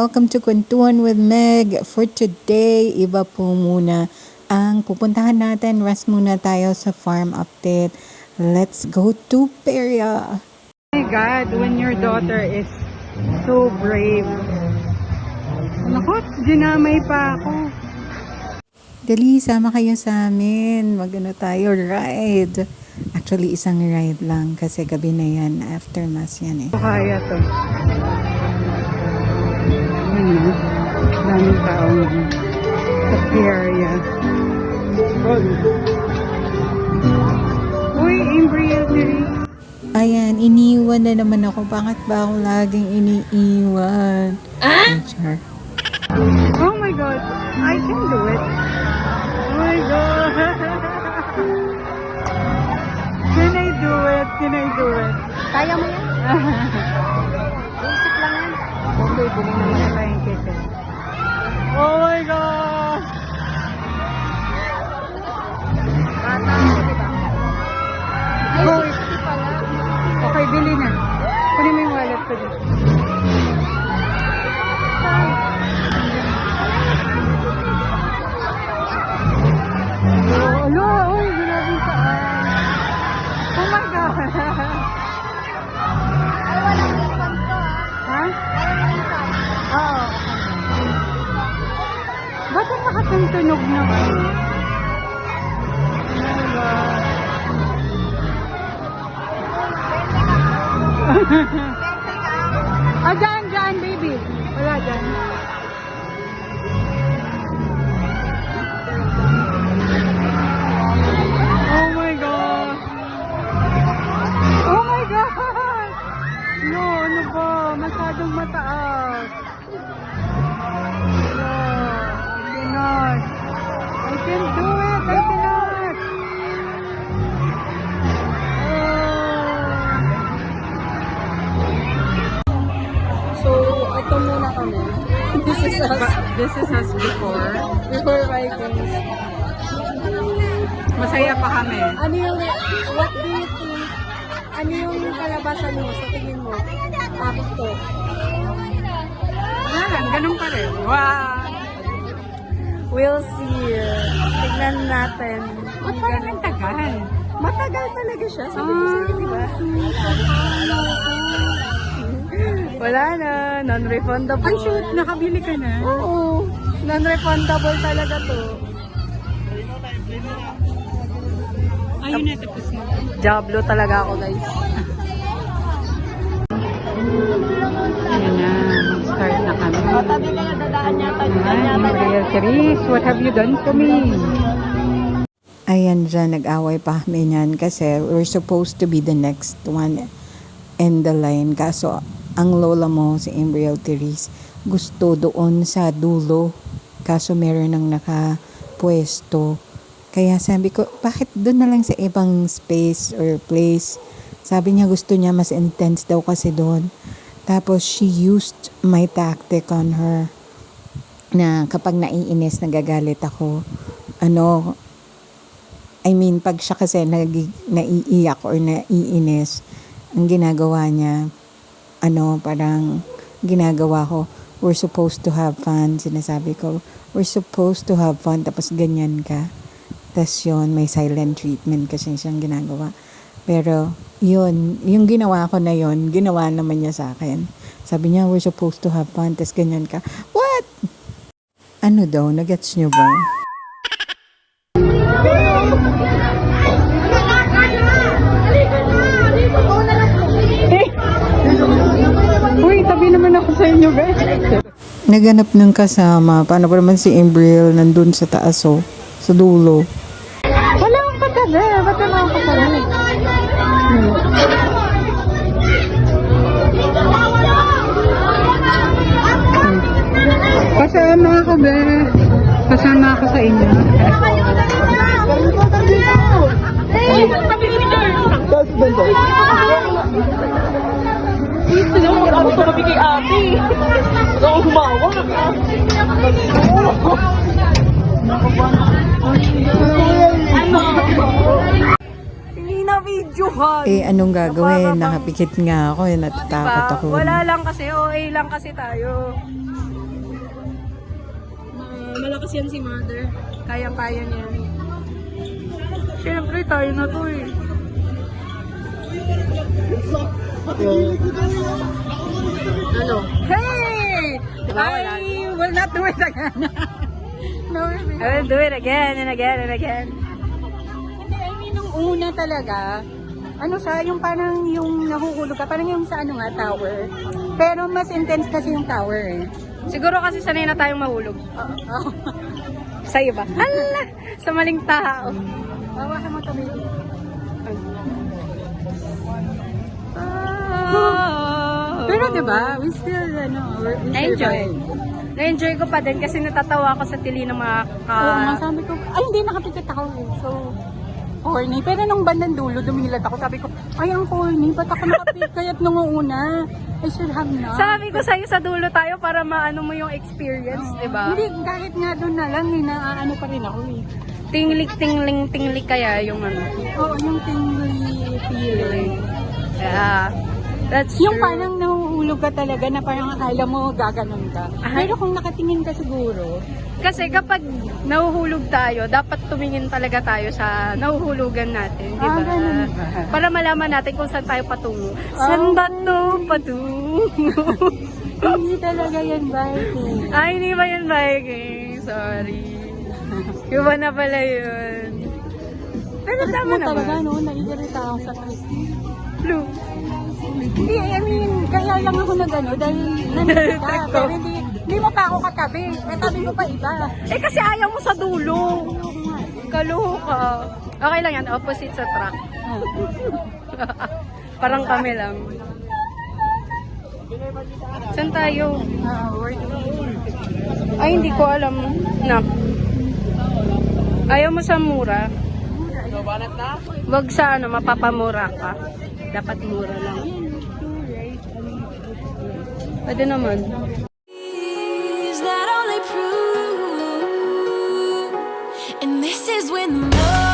Welcome to Kwentuhan with Meg. For today, iba po muna ang pupuntahan natin. Rest muna tayo sa farm update. Let's go to Peria. Oh my God, when your daughter is so brave. Naku, dinamay pa ako. Dali, sama kayo sa amin. Magano tayo, ride. Actually, isang ride lang kasi gabi na yan. After mass yan eh. Kaya to. Daming tao ngayon. Sa area. Uy, embryo Ayan, iniwan na naman ako. Bakit ba ako laging iniiwan? Ah? Oh my God! I can do it! Oh my God! can I do it? Can I do it? Kaya mo yan? Basic lang yan. Okay, bumili naman naman? Oh my God. ah, dyan, dyan, baby. Wala dyan. This is us before. Before Vikings. Masaya pa kami. Ano yung, what do you think? Ano yung kalabasan mo sa tingin mo? Tapos to. Lang, ganun pa rin. Wow! We'll see. Tignan natin. Ba't parang ang tagal? Matagal talaga siya. Sabi ko sa'yo, di ba? Wala na. Non-refundable. Ay, shoot! Nakabili ka na. Oo. Non-refundable talaga to. Ayun na, tapos na. Diablo talaga ako, guys. Ayan na, mag-start na kami. Tabi kaya dadaan yata. Ay, Maria Therese, what have you done to me? Ayan dyan, nag-away pa kami niyan kasi we're supposed to be the next one in the line. Kaso, ang lola mo, si Embryo Therese, gusto doon sa dulo. Kaso meron nang nakapwesto. Kaya sabi ko, bakit doon na lang sa ibang space or place? Sabi niya gusto niya mas intense daw kasi doon. Tapos she used my tactic on her na kapag naiinis, nagagalit ako, ano, I mean, pag siya kasi nag, naiiyak or naiinis, ang ginagawa niya, ano, parang ginagawa ko, we're supposed to have fun, sinasabi ko, we're supposed to have fun, tapos ganyan ka. Tapos yun, may silent treatment kasi siyang ginagawa. Pero, yun, yung ginawa ko na yun, ginawa naman niya sa akin. Sabi niya, we're supposed to have fun, tapos ganyan ka. What? Ano daw? Nagets niyo ba? Naman ako sa inyo, guys. Naganap ng kasama. Paano pa naman si Embryo nandun sa taas, oh. Sa dulo. Wala akong katabi. Ba't wala akong katabi? Kasama ako, be. Kasama ako sa inyo. Ako mabigay ate. Ako humawa. Hindi na videohan. Eh, anong gagawin? Nakapikit nga ako. Eh, natatakot Diba? ako. Wala lang kasi, OA lang kasi tayo. malakas yan si mother. Kayang-kaya niya. Siyempre, tayo na to eh. Ano? Hey! I will not do it again. no, I will do it again and again and again. Hindi, I mean, nung una talaga, ano siya, yung parang yung nahuhulog ka, parang yung sa ano nga, tower. Pero mas intense kasi yung tower eh. Siguro kasi sanay na tayong mahulog. Oo. Sa iba. Hala! Sa maling tao. Bawa ka mo to, baby. Pero diba, we still, ano, we we Na-enjoy. survived. Na-enjoy ko pa din kasi natatawa ako sa tili ng mga ka... Oo, nga, sabi ko, ay hindi nakapikit ako eh. So, corny. Pero nung bandang dulo, dumilat ako. Sabi ko, ay ang corny, ba't ako nakapikit? Kaya't nung una, I should have not. Sabi ko sa'yo sa dulo tayo para maano mo yung experience, di ba? Hindi, kahit nga doon na lang, eh, naaano pa rin ako eh. Tinglik, tingling, tinglik kaya yung ano. Oo, yung tingly feeling. Yeah. That's Yung true. parang nahuhulog ka talaga na parang akala mo gaganon ka. Ah. Pero kung nakatingin ka siguro, Kasi kapag nahuhulog tayo, dapat tumingin talaga tayo sa nahuhulugan natin, di Ah, ba? ganun ba? Para malaman natin kung saan tayo patungo. Saan ba to patungo? hindi talaga yan biking. Ay, hindi ba yun Viking? Sorry. Iba na pala yun. Pero tama Mo talaga, naman. no, naiirita ako sa Chris. Blue. Hindi, I mean, kaya lang ako na gano dahil nandito ka. Pero hindi, hindi mo pa ako katabi. Katabi mo pa iba. Eh kasi ayaw mo sa dulo. Kaluho ka. Okay lang yan, opposite sa truck. Parang kami lang. Saan tayo? Ay, hindi ko alam. Na. Ayaw mo sa mura. Wag sa ano, mapapamura ka. Dapat mura lang. Pwede naman. Is that only prove? And this is when the